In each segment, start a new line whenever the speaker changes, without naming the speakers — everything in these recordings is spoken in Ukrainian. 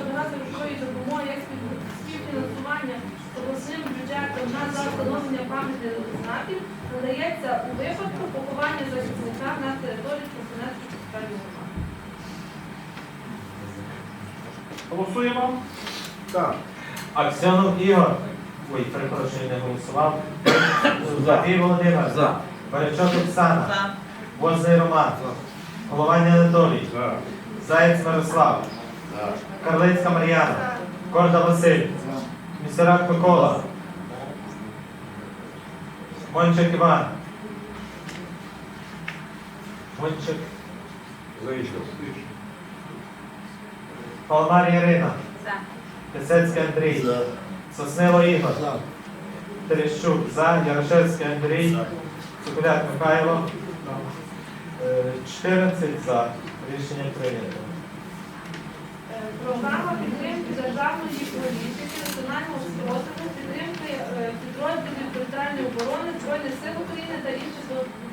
одразу грошової допомоги як співфінансування з обласним бюджетом на за встановлення пам'ятних знаків надається у випадку поховання захисника на території Конституційної центральної громади.
Голосуємо.
Так.
Аксьонов Ігор. Ой, перепрошую, не голосував. Бабій Володимир.
За.
Барячок Оксана. Возний Роман. Голованя Анатолій.
За.
Заєць Мирослав. Карлицька Мар'яна. Корда Василь. Місерак Микола. Мончик Іван. Мончик. Паламар Ірина.
За.
Писецький Андрій.
За.
Соснило Ігор.
За.
Терещук за. Ярошевський Андрій. Цукуляк Михайло. Е, 14 за. Рішення прийнято.
Програма підтримки державної політики, національного спротиву, підтримки е, підрозділів територіальної оборони Збройних сил України та інших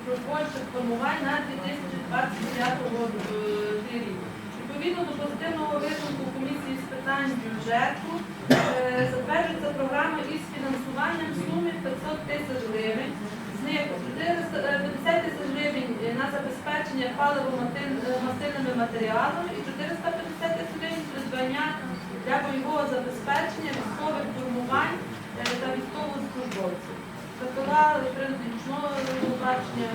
добровольчих формувань на 2025 е, рік. Відповідно до позитивного висновку комісії з питань бюджету е, затверджується програма із фінансуванням в сумі 500 тисяч гривень. З них 450 тисяч гривень е, на забезпечення паливо-мастильними матеріалами і 450 тисяч гривень придбання для бойового забезпечення військових формувань е, та військовослужбовців. Тобто нічного бачення.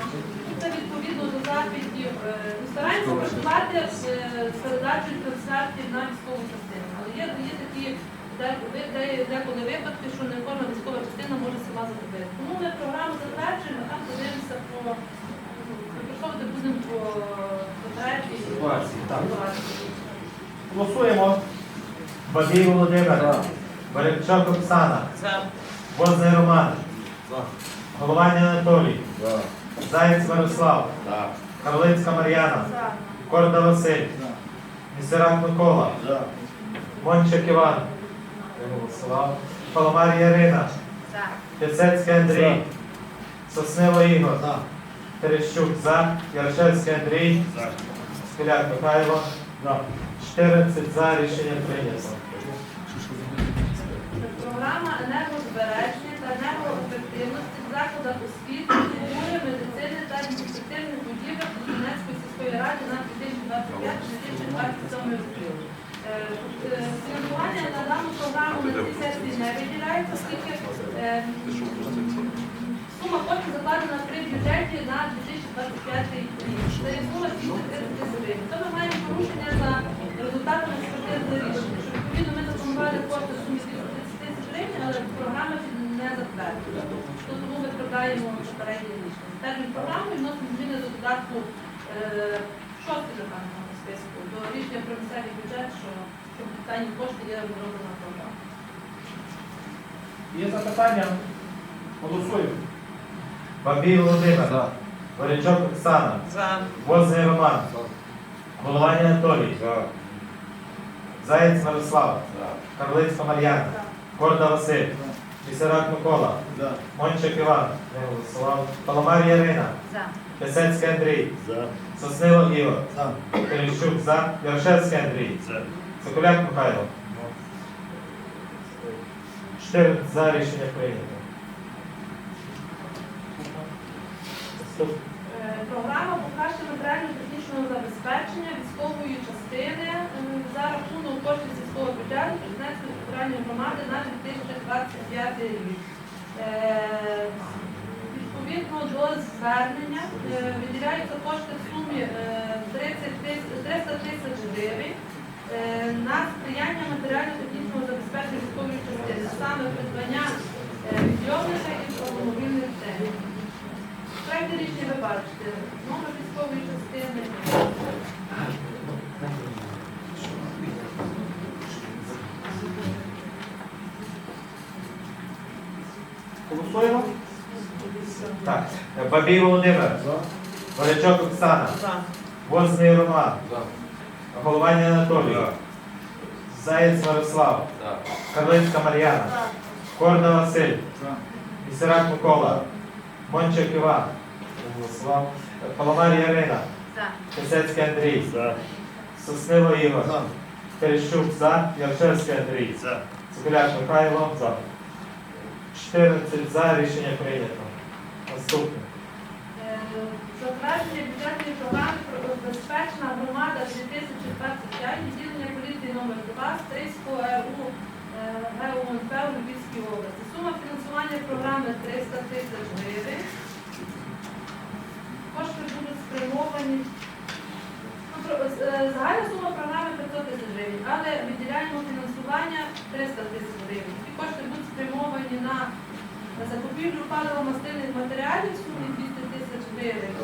Це відповідно до запитів. е, Ми стараємося працювати з е, передачею трансфертів на військову частину. Але є, є такі деколи випадки, що не кожна військова частина може сама зробити. Тому ми програму затверджуємо, а там подивимося по використовувати будемо по потребі.
Ситуації, Голосуємо.
Бабій Володимир.
За.
Оксана. Возний Роман. Голованя Анатолій.
За.
Заєць Мирослав. Карлицька Мар'яна. Корда Василь. Місерак Микола. Мончик Іван. Голосував. Паламар Ярина.
За.
Пісецький Андрій. Соснило Ігор.
За.
Терещук за. Ярошевський Андрій.
За.
Скіляк Михайло.
За.
14 за. Рішення прийнято.
Програма енергозбереження та енергоефективності в закладах освіти, культури, медицини та інфективних будівель Донецької сільської ради на 2025-2027 роки. Е, е, Фінансування на дану програму на цій сесії не виділяється, оскільки е, сума коштів закладена при бюджеті на 2025 рік. Це є сума 230 тисяч гривень. То ми маємо порушення за результатами експертизного рішення, відповідно ми запланували кошти в сумі 230 тисяч гривень, але програма не затверджена. Тому ми продаємо попереднє рішення. Термін програми вносимо зміни до додатку е, шостий вже пане на списку до рішення про місцевий бюджет, що, в питанні кошти є розроблена програма.
Є запитання? Голосуємо.
Бабій Володимир. Барячок Оксана. Возний Роман. Голованя Анатолій.
За.
Заєць Мирослав.
За.
Карлицька Мар'яна. Корда Василь. Місерак Микола.
За.
Мончик Іван. Не голосував. Паламар Ярина.
За.
Пісецький Андрій.
За.
Соснило.
За.
Терещук за. Ярошевський Андрій.
За.
Соколяк Михайло. 14 за рішення прийнято.
Е, Програма покращення матеріально-технічного забезпечення військової частини е, за рахунок коштів сільського бюджету Президентської територіальної громади на 2025 рік. Е, Відповідно до звернення е, виділяються кошти в сумі е, 30 тис- 300 тисяч гривень е, на сприяння матеріально-технічного забезпечення військової частини, саме придбання зйомника і автомобільних технік. Проект рішення ви бачите. Номер військової частини.
Голосуємо.
Так. Бабій Володимир. Борячок Оксана. Возний Роман.
За.
Голованя Анатолій. Заєць Мирослав. Карлицька Мар'яна. Корда Василь.
За.
Місерак Микола. Мончик Іван. Паламар Ярина.
За.
Пісецький Андрій. Соснило Ігор. Терещук за. Яршевський Андрій.
За.
Цукуляк Михайло. За. 14 за. Рішення прийнято. Наступне.
Е, Затвердження бюджетної програми про безпечна громада 2025 відділення поліції номер 2 Стрийського РУ е, ГУНП у Львівській області. Сума фінансування програми 300 тисяч гривень. Кошти будуть спрямовані. Ну, е, Загальна сума програми 500 тисяч гривень, але виділяємо фінансування 300 тисяч гривень. Ці кошти будуть спрямовані на на закупівлю паливо-мастильних матеріалів в сумі 200 тисяч гривень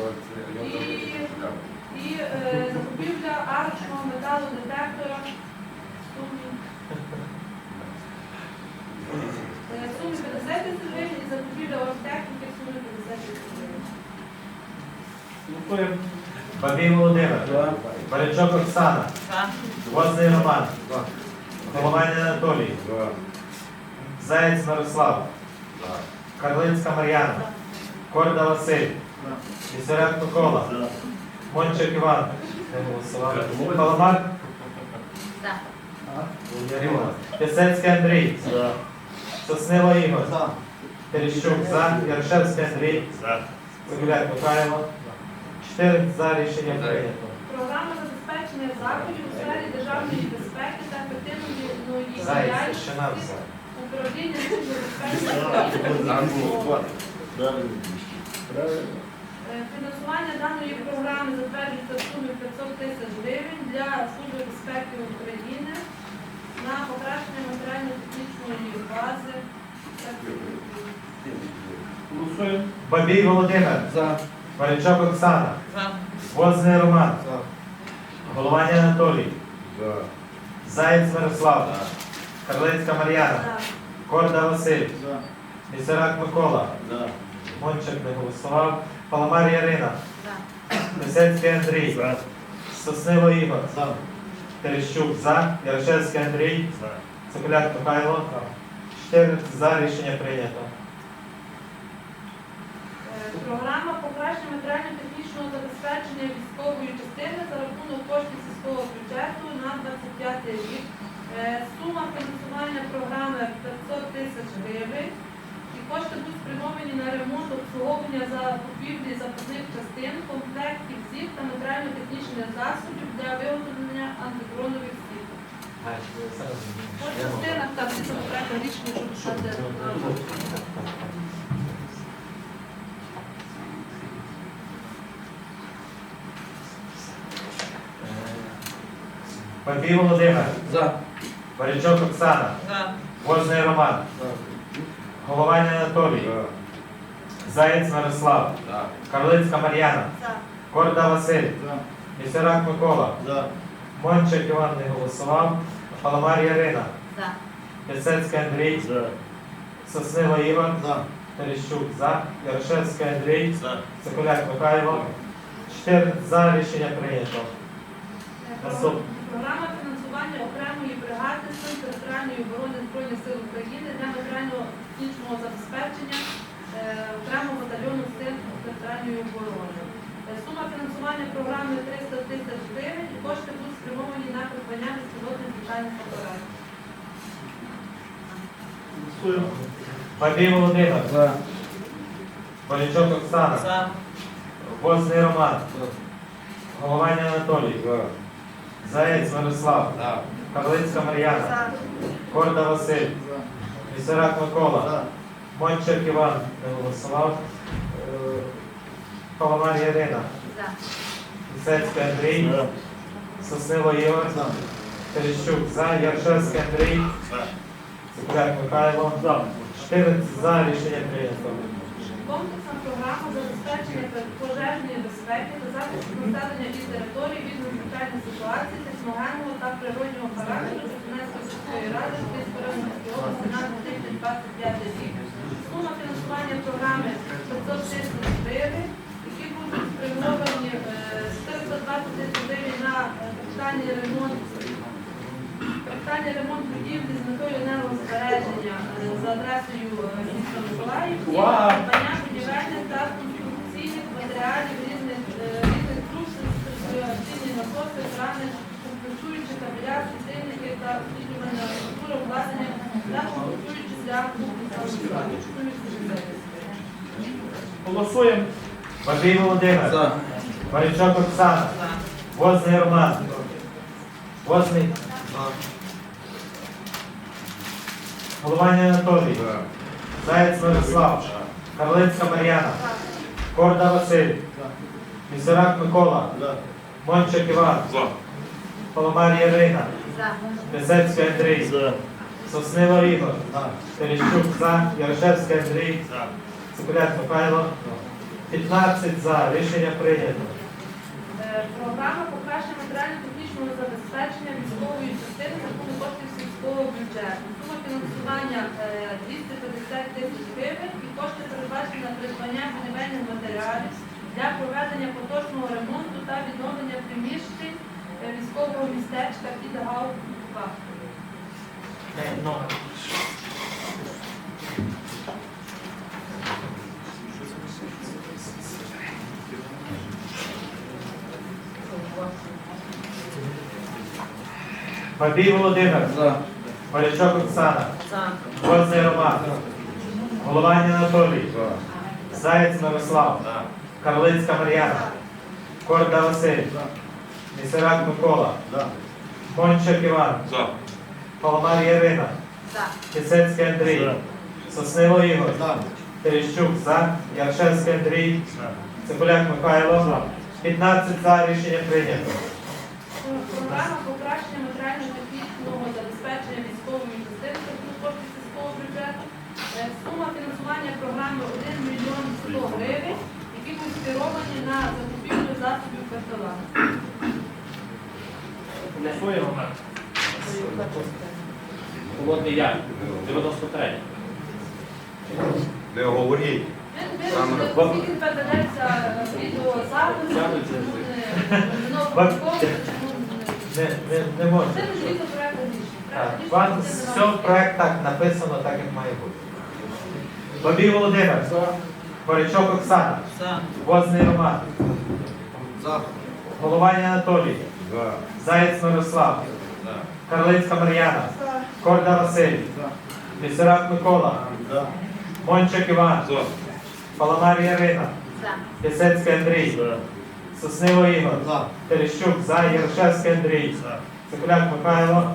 і е, закупівля арочного металодетектора в сумі е, в сумі 50 тисяч гривень і закупівля оргтехніки в сумі 50 тисяч гривень.
Бабій Володимир. Барячок Оксана. Возний Роман. Голованин Анатолій.
За.
Заєць Мирослав. Карлицька Мар'яна. Корда Василь. Місеряк Микола. Мончик Іван. Паламар. Пісецький Андрій. Соснило Ігор. Терещук за. Яршевський Андрій.
За.
Михайло. 14 за рішення прийнято.
Програма забезпечення заходів у сфері державної безпеки та ефективної діяльності Фінансування даної програми затверджується в сумі 500 тисяч гривень для Служби безпеки України на покращення матеріально-технічної бази.
Голосуємо.
Бабій Володимир. Барячок Оксана. Возний Роман. Голованин Анатолій.
За.
Заєць Мирослав. Карлицька Мар'яна. Корда Василь. Місерак Микола. Мончик не голосував. Паламар Ярина. Лисецький Андрій. Соснило Ігор. Терещук за. Ярошевський Андрій.
За.
Цикуляк Михайло. 14 за рішення прийнято.
Е, Програма покращення матеріально-технічного забезпечення військової частини за рахунок коштів сільського бюджету на 25 рік. Е, Сума фінансування програми 500 тисяч гривень. І кошти будуть спрямовані на ремонт обслуговування закупівлі запасних частин, комплектів ЗІП та матеріально-технічних засобів для виготовлення антидронових сіт. По частинах там всі законопроекти рішення, щоб писати на
Бабій Володимир. Барячок Оксана. Возний Роман. Голованин Анатолій.
За.
Заєць Мирослав.
За.
Карлицька Мар'яна. Корда Василь. Місерак Микола. Мончик Іван не голосував. Паламар Ярина. Пісецький Андрій.
За.
Соснило Ігор. Терещук за. Ярошевський Андрій.
За.
Цикуляк Михайло. 14 за рішення прийнято.
Програма фінансування окремої Сил територіальної оборони Збройних сил України для матеріально-технічного забезпечення е, окремого батальйону сил територіальної оборони. Е, Сума фінансування програми 300 тисяч гривень і кошти будуть спрямовані на придбання безпілотних літальних апаратів.
Бабій Володимир. Болячок Оксана. Возний Роман. Голованин Анатолій.
За.
Заєць Мирослав.
За.
Карлицька Мар'яна. Корда Василь. Місерак Микола. Мончик Іван не голосував. Е, Паламар Ярина. Лисецький Андрій. Соснило Ігор. Терещук за. Яршевський Андрій.
За.
Цикуляк Михайло. 14 за рішення прийнято.
Комплексна програма забезпечення пожежної безпеки та захисту населення і території від надзвичайних ситуацій, техногенного та природнього характеру Чернівецької сільської ради Київської районної області на 2025 рік. Сума фінансування програми 500 тисяч гривень, які будуть спрямовані е, 420 гривень на е, капітальний ремонт Капітальний ремонт будівлі з метою енергозбереження е, за адресою е, міста Миколаїв і
Вау!
будівельних та конструкційних матеріалів різних е, різних циркуляційні насоси, крани, та обладнання та для.
Голосуємо.
Бабій Володимир. Борячок Оксана. Возний Роман. Возний. Голованя Анатолій.
За.
Заєць Мирослав. Карлицька Мар'яна. Корда Василь. Місерак Микола. Мончик Іван. Паламар Ірина. Писецький Андрій. Соснило Ігор. Терещук за. Ярошевський Андрій. Цикуляк Михайло. 15 за. Рішення прийнято.
Е, Програма покращення матеріально-технічного забезпечення військової частини за коштів сільського бюджету. Сума фінансування е, 250 тисяч гривень і кошти передбачені на придбання будівельних матеріалів для проведення поточного ремонту та відновлення приміщень е, військового містечка під Гаупа.
Бабій Володимир. Полячок Оксана. Возний Роман. Голованя Анатолій.
За.
Заєць Мирослав. Карлицька Мар'яна. Корда Василь. Місерак Микола. Мончик Іван. Паламар Ірина. Кисецький Андрій. Соснило Ігор. Терещук за. Яршевський Андрій. Цибуляк Михайло. 15 за. Рішення прийнято.
Програма покращення матеріально-технічного забезпечення військової за рахунок коштів сільського бюджету. Е, Сума фінансування програми 1 мільйон 100 гривень, які будуть скеровані на закупівлю засобів ПТЛА.
Голосуємо.
Холодний яр, 93.
Не говоріть.
Передається відеозапис, не новопрацьовується, чому не...
Не, не, не можна.
Це не дивіться проект.
Так, Вам
рішення
все в проект так написано, так як має бути. Бабій Володимир. Борячок Оксана. Возний Роман. Голованя Анатолій.
За.
Заєць Мирослав. Карлицька Мар'яна. Корда Василь. Місерак Микола. Мончик Іван. Паламар Ірина. Пісецький Андрій. Соснило Ігор. Терещук за. Ярошевський Андрій. Цикуляк Михайло.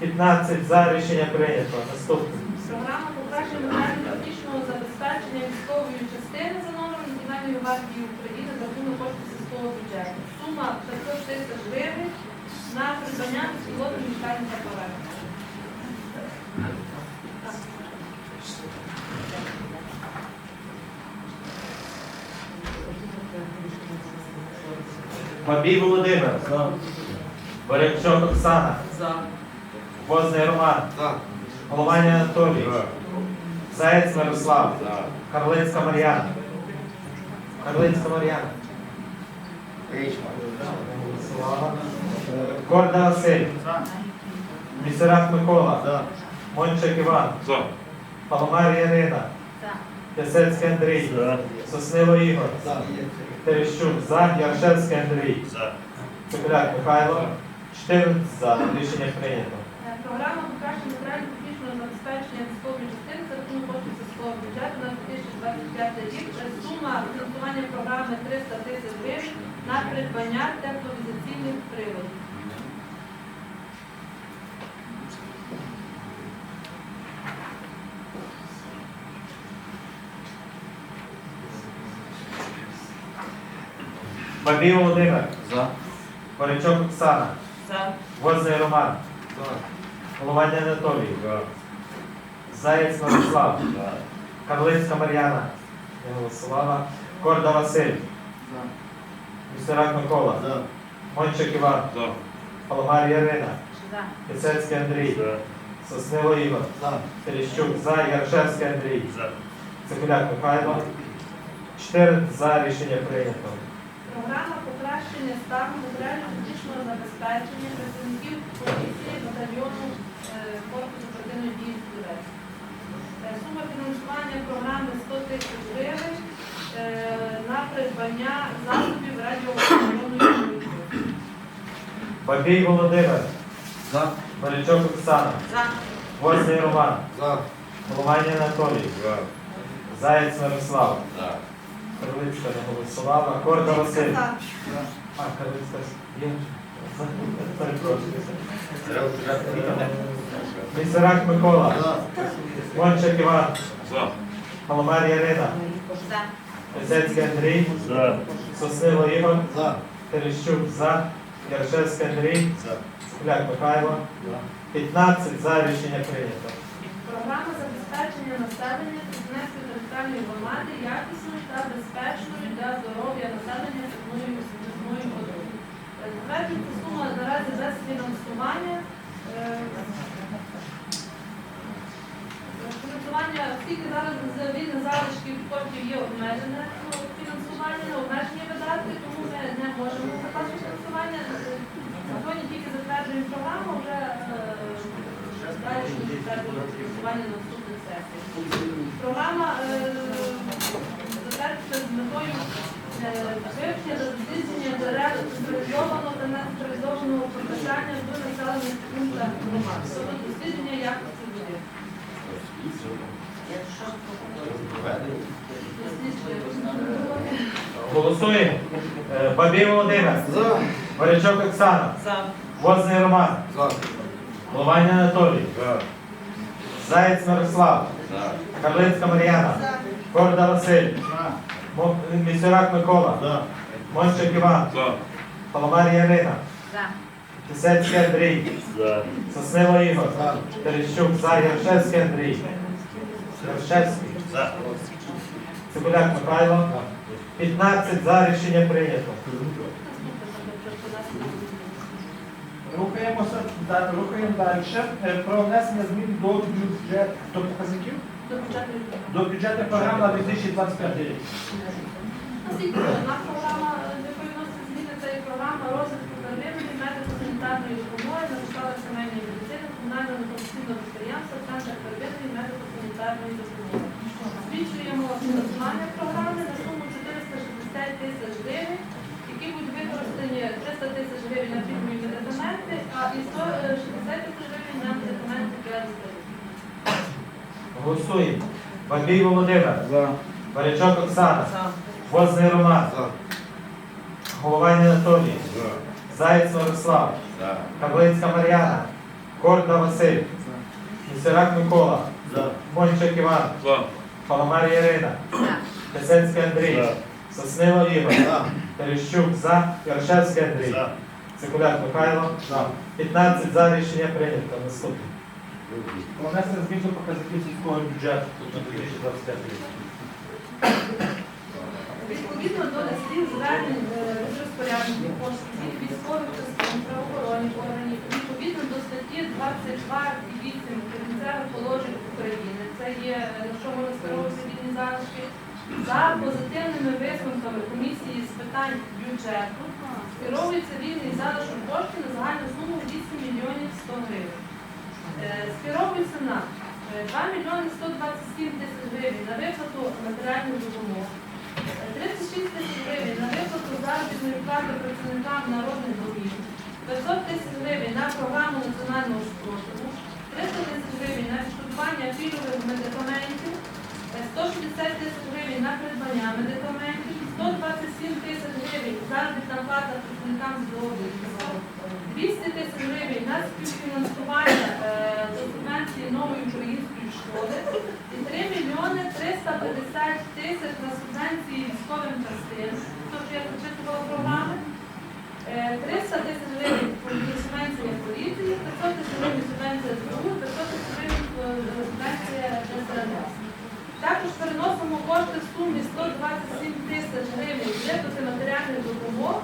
15 за. Рішення прийнято. Наступне.
Програма покращення матеріально-технічного забезпечення військової частини за номером Національної гвардії за сільського бюджету. Сума 500 тисяч гривень на придбання безпілотних літальних апаратів.
Бабій Володимир. Борячок Оксана. Возний Роман. Голованя Анатолій.
За.
Заєць Мирослав. Карлицька Мар'яна. Карлицька Мар'яна. Корда Василь. Місерак Микола. Мончик Іван. Паламар Ірина. Пісецький Андрій. Соснило Ігор. Терещук за. Яршевський Андрій. Цикуляк Михайло. 14 за. Рішення прийнято.
Е, Програма покращення матеріально-технічного забезпечення військової частини за рахунок коштів сільського бюджету на 2025 рік. Сума фінансування програми 300 тисяч гривень на придбання тепловізаційних приладів.
Бабій Володимир. Борячок Оксана. Возний Роман. Голованя Анатолій.
За.
Заєць Мирослав. Карлицька Мар'яна. Не голосувала. Корда Василь. Місерак Микола. Мончик Іван. Паламар Ірина. Пісецький Андрій. Соснило Ігор. Терещук за. Яршевський Андрій. Цикуляк Михайло. 14 за. Рішення прийнято.
Програма покращення стану матеріально-технічного забезпечення працівників поліції батальйону е, корпусу оперативної дії Е, Сума фінансування програми 100 тисяч гривень на придбання засобів радіоелектронної боротьби.
Бабій Володимир.
За.
Борячок Оксана. Возний Роман.
За.
Голованя Анатолій.
За.
Заєць Мирослав.
За.
Карлицька не голосувала. Корда Василь. А, Карлицька є. Перепрошую. Місерак Микола. Мончик Іван.
За.
Паламар Ярина. Писецький Андрій.
За.
Соснило Ігор.
За.
Терещук за. Яршевський Андрій.
За.
Скуляк Михайло. 15 за рішення прийнято.
Програма забезпечення населення Кузнецької територіальної громади якісною та безпечною для здоров'я населення питною водою. Е, Затверджується сума наразі без фінансування. Е, Фінансування, оскільки зараз з- вільних залишків коштів є обмежене фінансування, обмежені видатки, тому ми не можемо запасу фінансування. Сьогодні тільки затверджуємо програму, вже е, далі затверджуємо фінансування на наступних сесіях. Програма е, затверджується з метою е, вивчення дослідження дерев централізованого та нецентралізованого постачання до населених пунктах громад. Дослідження якості води.
Голосуємо. Е, Бабій Володимир.
За.
Борячок Оксана. Возний Роман.
За.
Голованя Анатолій.
За.
Заєць Мирослав.
За.
Карлицька Мар'яна. Корда Василь. Мо- Місюрак Микола.
За.
Мончик Іван.
За.
Паламар Ярина. Писецький Андрій.
За.
Соснило Ігор.
За.
Терещук за. Яршевський Андрій. Яршевський.
За.
Цибуляк Михайло. 15 за рішення прийнято.
Рухаємося, да- рухаємо далі. Е, Про внесення змін до бюджет до показників
До бюджетної
до бюджетної програми на 2025 рік.
Одна програма, е, до якої зміни, це є програма розвитку первинної медико-санітарної допомоги на сімейної медицини комунального некомерційного підприємства Центр первинної медико-санітарної допомоги. Збільшуємо фінансування програми на суму 460 тисяч гривень, які будуть використані 300 тисяч гривень на пільгові медикаменти, а і 160 тисяч гривень на медикаменти для дітей.
Голосуємо. Бабій Володимир.
За.
Борячок Оксана. Возний Роман.
За.
Голованя Анатолій.
За.
Заєць Мирослав.
За.
Карлицька Мар'яна. Корда Василь. Місерак Микола.
За.
Мончик Іван.
За.
Паламар Ярина. Писецький Андрій. Соснило Ігор. Терещук за. Яршевський Андрій. Цикуляк Михайло. 15 за рішення прийнято. Наступне.
Про внесення змін до показників сільського бюджету на 2025 рік.
Відповідно до листів звернень е, розпорядників коштів військових частин правоохоронних органів, відповідно до статті 22.8 Прикінцевих положень України, це є е, на що можна скеровуватися вільні залишки, за позитивними висновками комісії з питань бюджету скеровується вільний залишок коштів на загальну суму 8 мільйонів 100 гривень. Е, Скеровується на е, 2 мільйони 127 тисяч гривень на виплату матеріальної допомоги. 36 тисяч гривень на виплату заробітної плати працівникам народних домів, 500 тисяч гривень на програму національного спротиву, 300 тисяч гривень на відшкодування пільгових медикаментів, е, 160 тисяч гривень на придбання медикаментів, 127 тисяч гривень заробітна плата працівникам здоров'я, 200 тисяч гривень на співфінансування е, до субвенції нової української школи. І 3 мільйони 350 тисяч на субвенції військовим частинам, тож я зачитувала програми, Е, 300 тисяч гривень субвенція поліції, 500 тисяч гривень субвенція ЗРУ, 500 тисяч гривень субвенція ДСНС. Також переносимо кошти в сумі 127 тисяч гривень виплати матеріальних допомог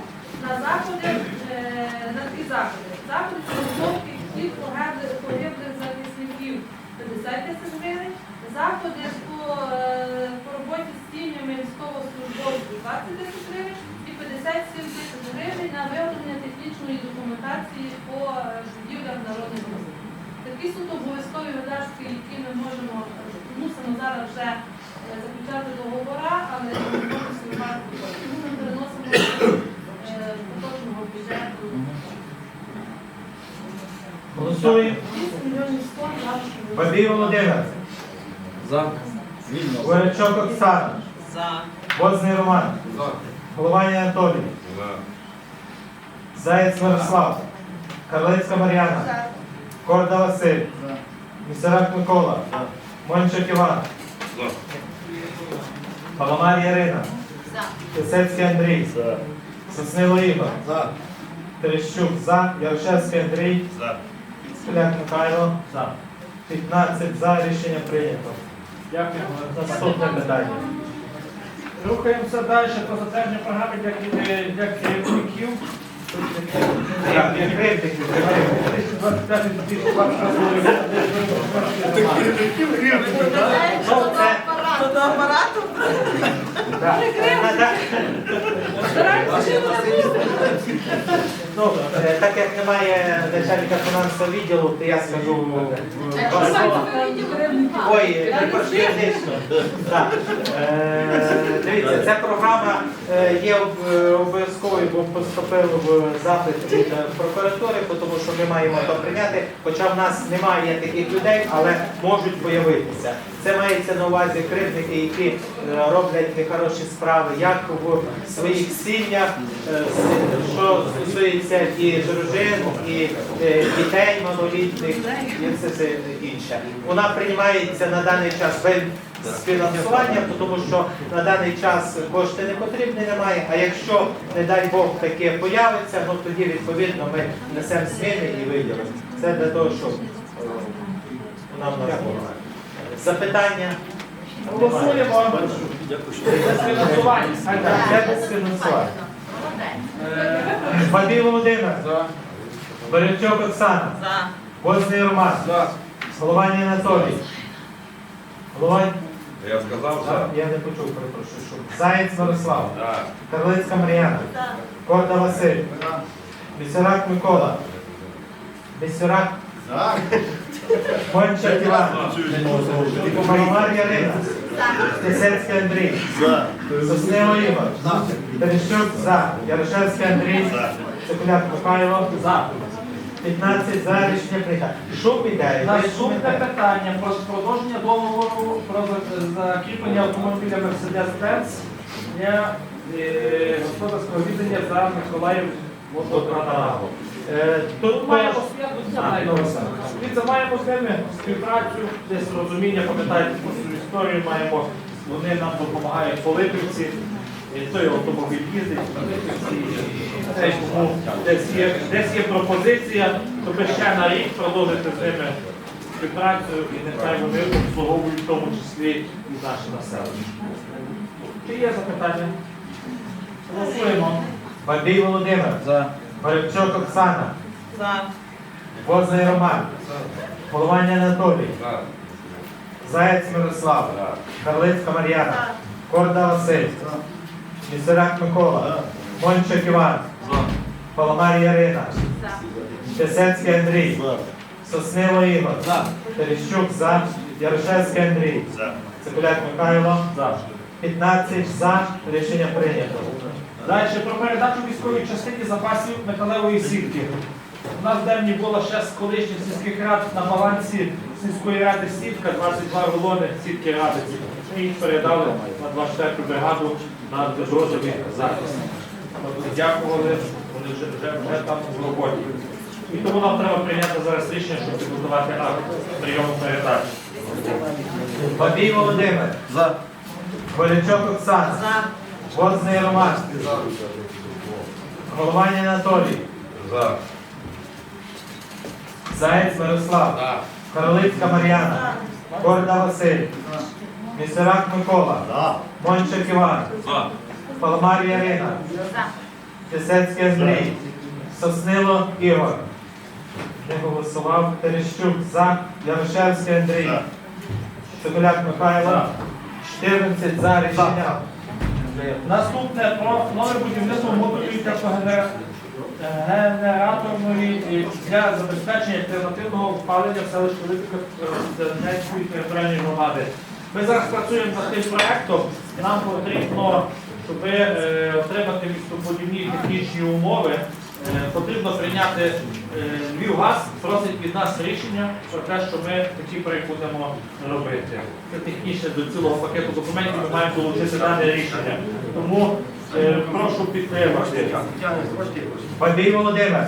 на заходи, е, на дві заходи. Заходи підготовки всіх погиблих захисників 50 тисяч гривень, заходи по, е, по роботі з сім'ями військовослужбовців 20 тисяч гривень і 57 тисяч гривень на виготовлення технічної документації по е, будівлях народних музеїв. Такі суто обов'язкові видатки, які ми можемо мусимо зараз вже е, заключати договора, але не можемо сумувати. Тому ми переносимо е, поточного бюджету.
Голосуємо.
8 мільйонів 100.
Бабій Володимир.
За.
Горячок Оксана. Возний Роман.
За.
Голованя Анатолій.
За.
Заєць Мирослав. Карлицька Мар'яна. Корда Василь. Місерак Микола. Мончик Іван.
За.
Паламар Ярина. Писецький Андрій. Соснило Ігор.
За.
Терещук за. Ярошевський Андрій.
За.
Скляк Михайло.
За.
15 за. Рішення прийнято.
Дякую.
Наступне питання.
Рухаємося далі про затвердження програми для керівників.
Не критики, не критики.
25
Так. Ну, е, так як немає начальника фінансового відділу, то я скажу е, два слова. Ой, не. Так. Е, Дивіться, ця програма е, є е, обов'язковою, бо поступив в запит від е, прокуратури, тому що ми маємо то прийняти. Хоча в нас немає таких людей, але можуть появитися. Це мається на увазі кривдники, які е, роблять нехороші справи, як в своїх сім'ях, е, що стосується і дружин, і е, дітей малолітніх, і все це інше. Вона приймається на даний час без фінансування, тому що на даний час кошти не потрібні, немає. А якщо, не дай Бог, таке появиться, ну тоді відповідно ми несемо зміни і виділимо. Це для того, щоб вона в нас була. Запитання?
Голосуємо. Без фінансування.
Це без фінансування. Бабій Володимир. Борячок Оксана. Возний Роман. Голованя Анатолій. Голованя.
Я сказав за.
Я не почув, перепрошую, що. Заєць Мирослав.
За.
Карлицька Мар'яна. Корда Василь. Місюрак Микола. Місюрак. Мончик Іван. Паламар Ярина. Стесецький Андрій. Соснило Ігор. Терещук за. Ярошевський Андрій. Цикуляк Михайло. За. 15 за рішення прийняття. Що піде?
Наступне питання про продовження договору про закріплення автомобіля Mercedes-Benz для е, господарського віддання за Миколаїв водоканалу.
Е, Тут
маємо співпрацю. Маємо з ними співпрацю, десь розуміння, пам'ятаєте про цю історію, маємо, вони нам допомагають по Липівці, і той автомобіль їздить на Липівці, десь, десь, є, десь є пропозиція, щоб ще на рік продовжити з ними співпрацю і нехай вони обслуговують в тому числі і наше населення. Чи є запитання? Голосуємо.
Бабій Володимир. За. Борячок Оксана.
За.
Возний Роман. Голованя Анатолій.
За.
Заєць Мирослав.
За.
Карлицька Мар'яна. Корда Василь. Місерак Микола. Мончик Іван. Паламар Ярина. Песецький Андрій. Соснило Ігор. Терещук за. Ярошевський Андрій. Цикуляк Михайло.
За.
15 за. Рішення прийнято.
Далі про передачу військовій частині запасів металевої сітки. У нас в Демні була ще з колишніх сільських рад на балансі сільської ради сітка, 22 рулони сітки радиці. Ми їх передали на 24-ту бригаду на дрозовий захист. Тобто Дякували, вони вже, вже, вже там в роботі. І тому нам треба прийняти зараз рішення, щоб підготувати акт прийому передачі.
Бабій Володимир. За. Болячок Оксана.
За.
Возний Роман. Голованя Анатолій.
За.
Заєць Мирослав.
За.
Королицька Мар'яна. Корда Василь. Місерак Микола. Мончик Іван.
За.
Паламар Ярина. Пісецький Андрій. Соснило Ігор. Не голосував. Терещук за. Ярошевський Андрій. Цигуляк Михайло. 14 за рішення.
Наступне про нове будівництво модулів теплогенераторної е, для забезпечення альтернативного опалення в селищі Липівка Донецької територіальної громади. Ми зараз працюємо над тим проектом. Нам потрібно, щоб е, отримати містобудівні технічні умови, Е, Потрібно прийняти е, Львівгаз, просить від нас рішення про те, що ми такі проєкт будемо робити. Це технічне до цілого пакету документів ми маємо долучити дане рішення. Тому е, прошу підтримати.
Бабій Володимир.